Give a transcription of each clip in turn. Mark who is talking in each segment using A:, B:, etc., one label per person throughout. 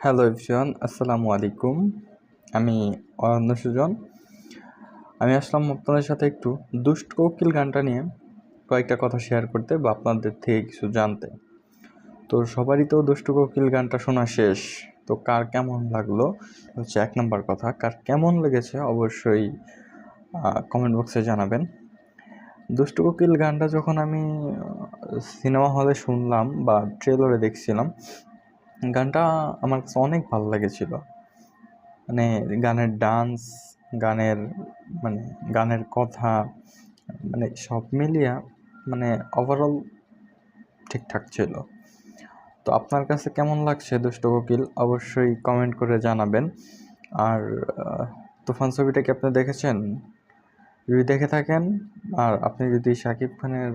A: Hello everyone, আসসালামু আলাইকুম। আমি অরণ্য সুজন। আমি আসলাম আপনাদের সাথে একটু দুষ্ট কোকিল গানটা নিয়ে কয়েকটা কথা শেয়ার করতে বা আপনাদের থেকে কিছু জানতে। তো সবারই তো দুষ্ট কোকিল গানটা শোনা শেষ। তো কার কেমন লাগল? হচ্ছে এক নম্বর কথা। কার কেমন লেগেছে অবশ্যই কমেন্ট বক্সে জানাবেন। দুষ্ট কোকিল গানটা যখন আমি সিনেমা হলে শুনলাম বা ট্রেলারে দেখছিলাম গানটা আমার কাছে অনেক ভালো লেগেছিল। মানে গানের ডান্স গানের মানে গানের কথা মানে সব মিলিয়া মানে ওভারঅল ঠিকঠাক ছিল। তো আপনার কাছে কেমন লাগছে দুষ্ট কোকিল? অবশ্যই কমেন্ট করে জানাবেন। আর তুফান ছবিটা কি আপনি দেখেছেন? যদি দেখে থাকেন, আর আপনি যদি শাকিব খানের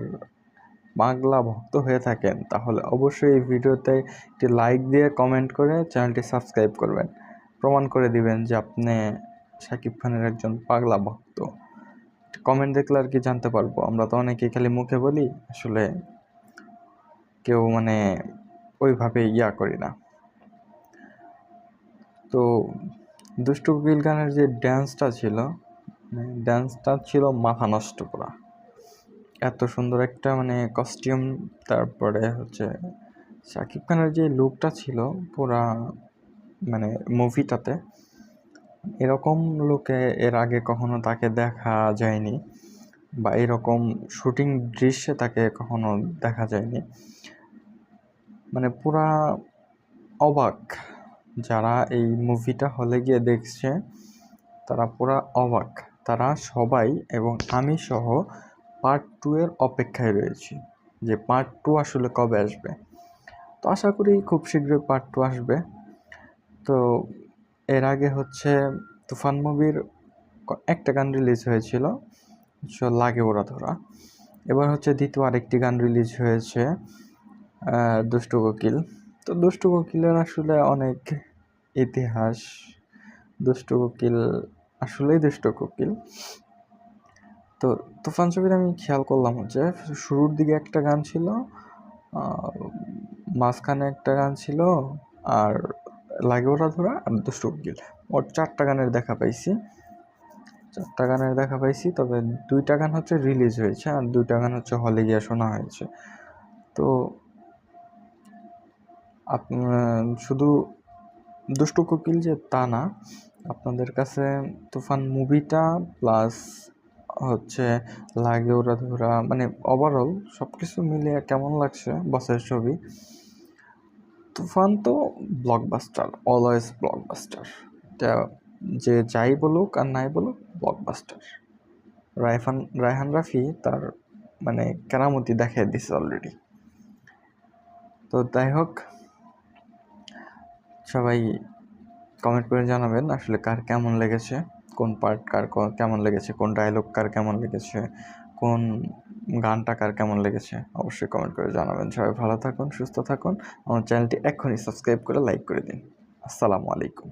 A: বাংলা ভক্ত হয়ে থাকেন, তাহলে অবশ্যই এই ভিডিওতে একটি লাইক দিয়ে কমেন্ট করে চ্যানেলটি সাবস্ক্রাইব করবেন। প্রমাণ করে দিবেন যে আপনি শাকিব খানের একজন পাগলা ভক্ত। কমেন্ট দেখলে আর কি জানতে পারব। আমরা তো অনেকেই খালি মুখে বলি, আসলে কেউ মানে ওইভাবে ইয়া করি না। তো দুষ্টু কুকিল গানের যে ড্যান্সটা ছিল ড্যান্সটা ছিল মাথা নষ্ট করা। এত সুন্দর একটা মানে কস্টিউম তারপরে হচ্ছে শাকিব খানের যে লুকটা ছিল পুরা মানে মুভিটাতে এরকম লুকে এর আগে কখনো তাকে দেখা যায়নি বা এরকম শুটিং দৃশ্যে তাকে কখনো দেখা যায়নি। মানে পুরা অবাক যারা এই মুভিটা হলে গিয়ে দেখছে, তারা পুরা অবাক। তারা সবাই এবং আমি সহ পার্ট টু এর অপেক্ষায় রয়েছি যে পার্ট টু আসলে কবে আসবে। তো আশা করি খুব শীঘ্রই পার্ট টু আসবে। তো এর আগে হচ্ছে তুফান মুভির একটা গান রিলিজ হয়েছিল লাগে ওরা ধরা। এবার হচ্ছে দ্বিতীয় আরেকটি গান রিলিজ হয়েছে দুষ্টু কোকিল। তো দুষ্টু কোকিলের আসলে অনেক ইতিহাস। দুষ্টু কোকিল আসলেই দুষ্ট কোকিল। তো তুফান ছবিতে আমি খেয়াল করলাম হচ্ছে শুরুর দিকে একটা গান ছিল মাঝখানে একটা গান ছিল আর লাগে ওরা ধরা আর দুষ্ট উকিল ওর চারটা গানের দেখা পাইছি। চারটা গানের দেখা পাইছি, তবে দুইটা গান হচ্ছে রিলিজ হয়েছে আর দুইটা গান হচ্ছে হলে গিয়ে শোনা হয়েছে। তো শুধু দুষ্টু কোকিল যে তা না, আপনাদের কাছে তুফান মুভিটা প্লাস হচ্ছে লাগে ওরা ধরা মানে ওভারঅল সব কিছু মিলিয়ে কেমন লাগছে বসের ছবি? তুফান তো ব্লকবাস্টার অলওয়েজ ব্লকবাস্টার যে যাই বলুক আর নাই বলুক ব্লকবাস্টার রাইফান রায়হান রাফি তার মানে কেরামতি দেখিয়ে দিছে অলরেডি তো যাই হোক, সবাই কমেন্ট করে জানাবেন আসলে কার কেমন লেগেছে। কোন পার্ট কার কেমন লেগেছে? কোন ডায়লগ কার কেমন লেগেছে? কোন গানটা কার কেমন লেগেছে? অবশ্যই কমেন্ট করে জানাবেন। সবাই ভালো থাকুন, সুস্থ থাকুন। আমার চ্যানেলটি এখনই সাবস্ক্রাইব করে লাইক করে দিন। আসসালামু আলাইকুম।